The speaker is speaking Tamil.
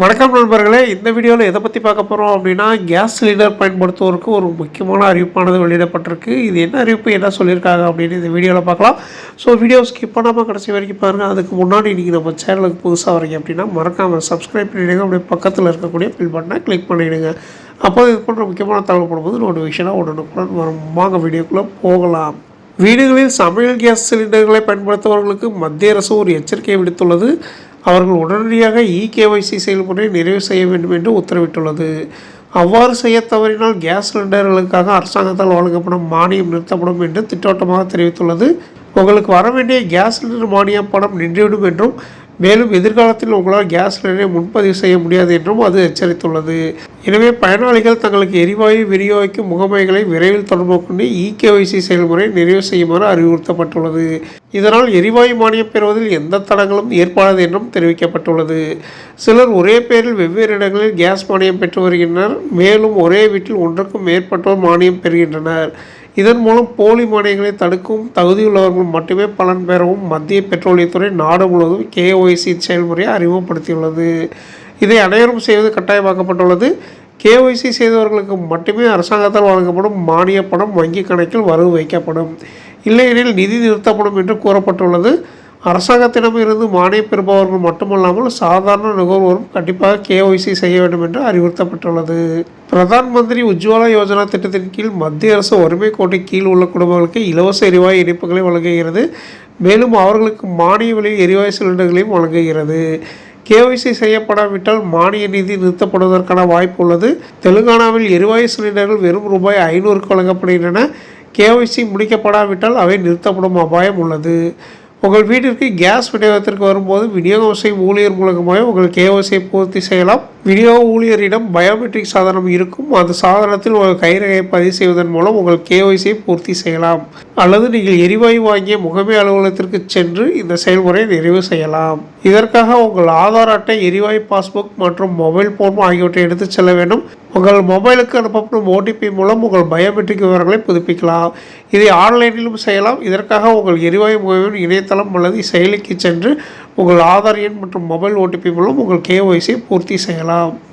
வணக்கம் நண்பர்களே இந்த வீடியோவில் எதை பற்றி பார்க்க போகிறோம் அப்படின்னா கேஸ் சிலிண்டர் பயன்படுத்துவோருக்கு ஒரு முக்கியமான அறிவிப்பானது வெளியிடப்பட்டிருக்கு. இது என்ன அறிவிப்பு என்ன சொல்லியிருக்காங்க அப்படின்னு இந்த வீடியோவில் பார்க்கலாம். ஸோ வீடியோ ஸ்கிப் பண்ணாமல் கடைசி வரைக்கும் பாருங்கள் அதுக்கு முன்னாடி நீங்கள் நம்ம சேனலுக்கு புதுசாக வரீங்க அப்படின்னா மறக்காமல் சப்ஸ்கிரைப் பண்ணிவிடுங்க அப்படியே பக்கத்தில் இருக்கக்கூடிய பில் பட்டனை கிளிக் பண்ணிவிடுங்க அப்போ இது போன்ற முக்கியமான தகவல் போடும்போது நோட்டிஃபிகேஷனாக உடனுக்குடன் வரும். வாங்க வீடியோக்குள்ளே போகலாம். வீடுகளில் சமையல் கேஸ் சிலிண்டர்களை பயன்படுத்துபவர்களுக்கு மத்திய அரசு ஒரு எச்சரிக்கை விடுத்துள்ளது. அவர்கள் உடனடியாக இ கேஒய்சி நிறைவு செய்ய வேண்டும் என்று உத்தரவிட்டுள்ளது. அவ்வாறு செய்ய தவறினால் கேஸ் சிலிண்டர்களுக்காக அரசாங்கத்தால் வழங்கப்படும் மானியம் நிறுத்தப்படும் என்று திட்டவட்டமாக தெரிவித்துள்ளது. உங்களுக்கு வர வேண்டிய கேஸ் சிலிண்டர் மானியம் பணம் நின்றுவிடும் என்றும் மேலும் எதிர்காலத்தில் உங்களால் கேஸ் சிலிண்டரை முன்பதிவு செய்ய முடியாது என்றும் அது எச்சரித்துள்ளது. எனவே பயனாளிகள் தங்களுக்கு எரிவாயு விநியோகிக்கும் முகமைகளை விரைவில் தொடர்பு கொண்டு இகேஒய்சி செயல்முறை நிறைவு செய்யுமாறு அறிவுறுத்தப்பட்டுள்ளது. இதனால் எரிவாயு மானியம் பெறுவதில் எந்த தடங்களும் ஏற்படாது என்றும் தெரிவிக்கப்பட்டுள்ளது. சிலர் ஒரே பேரில் வெவ்வேறு இடங்களில் கேஸ் மானியம் பெற்று வருகின்றனர். மேலும் ஒரே வீட்டில் ஒன்றுக்கும் மேற்பட்டோர் மானியம் பெறுகின்றனர். இதன் மூலம் போலி மானியங்களை தடுக்கும் தகுதியுள்ளவர்கள் மட்டுமே பலன் பெறவும் மத்திய பெட்ரோலியத்துறை நாடு முழுவதும் கேஒய்சி செயல்முறையை அறிமுகப்படுத்தியுள்ளது. இதை அனைவரும் செய்வது கட்டாயமாக்கப்பட்டுள்ளது. கேஒய்சி செய்தவர்களுக்கு மட்டுமே அரசாங்கத்தால் வழங்கப்படும் மானிய பணம் வங்கி கணக்கில் வரவு வைக்கப்படும். இல்லையெனில் நிதி நிறுத்தப்படும் என்று கூறப்பட்டுள்ளது. அரசாங்கத்திடமிருந்து மானியம் பெறுபவர்கள் மட்டுமல்லாமல் சாதாரண நுகர்வோரும் கண்டிப்பாக கேஒய்சி செய்ய வேண்டும் என்று அறிவுறுத்தப்பட்டுள்ளது. பிரதான் மந்திரி உஜ்வாலா யோஜனா திட்டத்தின் கீழ் மத்திய அரசு ஒருமை கோட்டை கீழ் உள்ள குடும்பங்களுக்கு இலவச எரிவாயு இணைப்புகளை வழங்குகிறது. மேலும் அவர்களுக்கு மானிய விலை எரிவாயு சிலிண்டர்களையும் வழங்குகிறது. கேஒய்சி செய்யப்படாவிட்டால் மானிய நிதி நிறுத்தப்படுவதற்கான வாய்ப்பு உள்ளது. தெலுங்கானாவில் எரிவாயு சிலிண்டர்கள் வெறும் ரூபாய் ஐநூறுக்கு வழங்கப்படுகின்றன. கேஒய்சி முடிக்கப்படாவிட்டால் அவை நிறுத்தப்படும் அபாயம் உள்ளது. உங்கள் வீட்டிற்கு கேஸ் விநியோகத்திற்கு வரும்போது விநியோகம் செய்யும் ஊழியர் மூலமாக உங்கள் கேஓசியை பூர்த்தி செய்யலாம். விநியோக ஊழியரிடம் பயோமெட்ரிக் சாதனம் இருக்கும். அந்த சாதனத்தில் உங்கள் கைரகையை பதிவு செய்வதன் மூலம் உங்கள் கேஒய்சியை பூர்த்தி செய்யலாம். அல்லது நீங்கள் எரிவாயு வாங்கிய முகமை அலுவலகத்திற்கு சென்று இந்த செயல்முறையை நிறைவு செய்யலாம். இதற்காக உங்கள் ஆதார் அட்டை எரிவாயு பாஸ்புக் மற்றும் மொபைல் போன் ஆகியவற்றை எடுத்துச் செல்ல வேண்டும். உங்கள் மொபைலுக்கு அனுப்பப்படும் ஓடிபி மூலம் உங்கள் பயோமெட்ரிக் விவரங்களை புதுப்பிக்கலாம். இதை ஆன்லைனிலும் செய்யலாம். இதற்காக உங்கள் எரிவாயு முகவரின் இணையதளம் அல்லது செயலிக்கு சென்று உங்கள் ஆதார் எண் மற்றும் மொபைல் ஓடிபி மூலம் உங்கள் கேஒய்சியை பூர்த்தி செய்யலாம்.